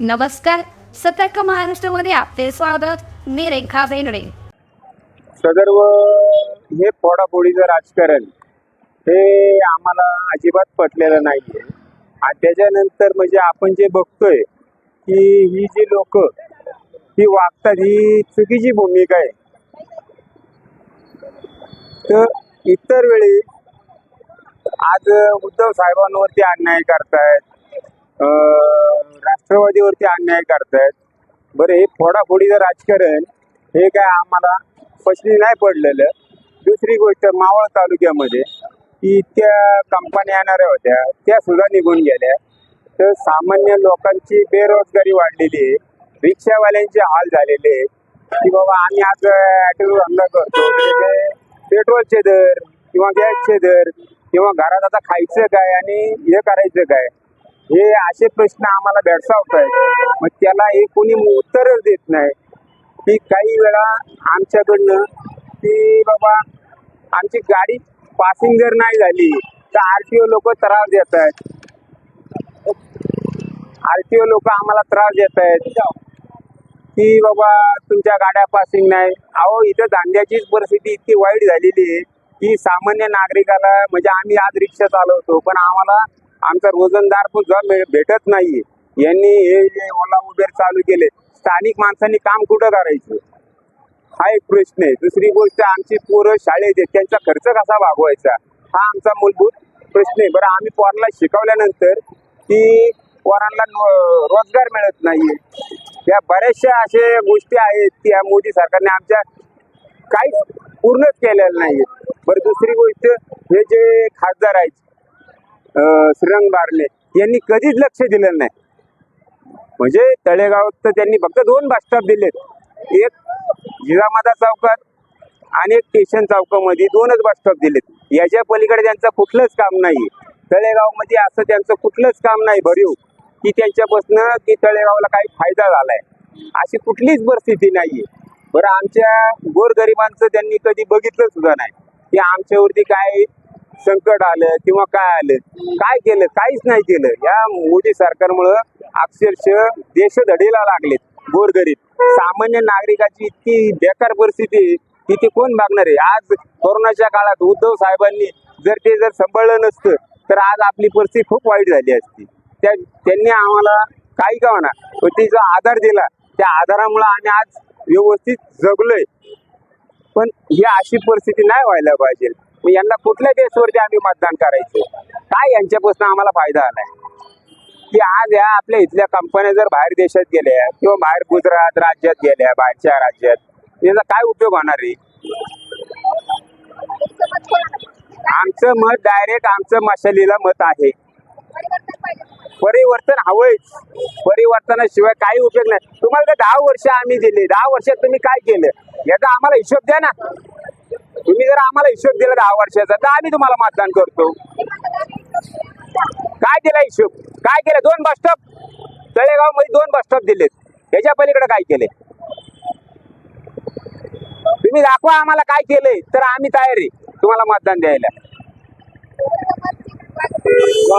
नमस्कार. सतर्क महाराष्ट्रामध्ये आपले स्वागत. मी रेखा बेनडे सदर्व हे फोडाफोडीचं राजकारण हे आम्हाला अजिबात पटलेलं नाहीये. आणि त्याच्यानंतर म्हणजे आपण जे बघतोय की ही जी लोक ही वागतात ही चुकीची भूमिका आहे. तर इतर वेळी आज उद्धव साहेबांवरती अन्याय करतायत राष्ट्रवादीवरती अन्याय करतायत. बरं हे फोडाफोडीचं राजकारण हे काय आम्हाला पचनी नाही पडलेलं. दुसरी गोष्ट मावळ तालुक्यामध्ये की इतक्या कंपन्या येणाऱ्या होत्या त्या सुद्धा निघून गेल्या. तर सामान्य लोकांची बेरोजगारी वाढलेली आहे. रिक्षावाल्यांचे हाल झालेले आहेत. की बाबा आम्ही आज ॲटो धंदा करतो. म्हणजे पेट्रोलचे दर किंवा गॅसचे दर किंवा घरात आता खायचं काय आणि हे करायचं काय? हे असे प्रश्न आम्हाला भेडसावत आहेत मग त्याला हे कोणी उत्तरच देत नाही. की काही वेळा आमच्याकडनं की बाबा आमची गाडी पासिंग जर नाही झाली तर आर टी ओ लोक त्रास देत आहेत. आर टी ओ लोक आम्हाला त्रास देत आहेत. की बाबा तुमच्या गाड्या पासिंग नाही. अहो इथं धांद्याचीच परिस्थिती इतकी वाईट झालेली आहे. की सामान्य नागरिकाला म्हणजे आम्ही आज रिक्षा चालवतो पण आम्हाला आमचा रोजंदार पण सुद्धा भेटत नाहीये. यांनी हे जे ओला उबेर चालू केले स्थानिक माणसांनी काम कुठं करायचं? हा एक प्रश्न आहे. दुसरी गोष्ट आमची पोरं शाळेत आहेत त्यांचा खर्च कसा भागवायचा हा आमचा मूलभूत प्रश्न आहे. बरं आम्ही पोराला शिकवल्यानंतर की पोरांना रोजगार मिळत नाहीये. या बऱ्याचशा अशा गोष्टी आहेत की या मोदी सरकारने आमच्या काहीच पूर्णच केलेलं नाहीये. बरं दुसरी गोष्ट हे जे खासदार आहेत श्रीरंग बारले यांनी कधीच लक्ष दिलं नाही. म्हणजे तळेगावात तर त्यांनी फक्त दोन बस स्टॉप दिलेत. एक जिजामाता चौकात आणि एक स्टेशन चौकामध्ये दोनच बस स्टॉप दिलेत. याच्या पलीकडे त्यांचं कुठलंच काम नाही. तळेगावमध्ये असं त्यांचं कुठलंच काम नाही भरीव की त्यांच्यापासनं की तळेगावला काही फायदा झालाय. अशी कुठलीच परिस्थिती नाहीये. बरं आमच्या गोरगरिबांचं त्यांनी कधी बघितलं सुद्धा नाही. की आमच्यावरती काय संकट आलं किंवा काय आलं काय केलं काहीच नाही केलं. या मोदी सरकारमुळं अक्षरशः देश धडीला लागलेत गोरगरीब. सामान्य नागरिकाची इतकी बेकार परिस्थिती आहे की ती कोण मागणार आहे? आज कोरोनाच्या काळात उद्धव साहेबांनी जर ते जर सांभाळलं नसतं तर आज आपली परिस्थिती खूप वाईट झाली असती. त्या त्यांनी आम्हाला काही का म्हणा पण ते जो आधार दिला त्या आधारामुळे आम्ही आज व्यवस्थित जगलोय. पण ही अशी परिस्थिती नाही व्हायला पाहिजे. मग यांना कुठल्या बेसवरती आम्ही मतदान करायचं? काय यांच्यापासून आम्हाला फायदा आलाय? की आज या आपल्या इथल्या कंपन्या जर बाहेर देशात गेल्या किंवा बाहेर गुजरात राज्यात गेल्या बाहेरच्या राज्यात याचा काय उपयोग होणार आहे? आमचं मत डायरेक्ट आमचं मशालीला मत आहे. परिवर्तन हवंच. परिवर्तनाशिवाय काही उपयोग नाही. तुम्हाला दहा वर्ष आम्ही दिले. दहा वर्षात तुम्ही काय केलं? याचा आम्हाला हिशोब द्या ना. तुम्ही जर आम्हाला हिशोब दिला दहा वर्षाचा तर आम्ही तुम्हाला मतदान करतो. काय दिला हिशोब? काय केलं? दोन बस स्टॉप तळेगावमध्ये दोन बस स्टॉप दिलेत. ह्याच्या पलीकडे काय केले? तुम्ही दाखवा आम्हाला काय केलंय तर आम्ही तयार आहे. तुम्हाला मतदान द्यायला.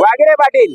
वागिरे पाटील.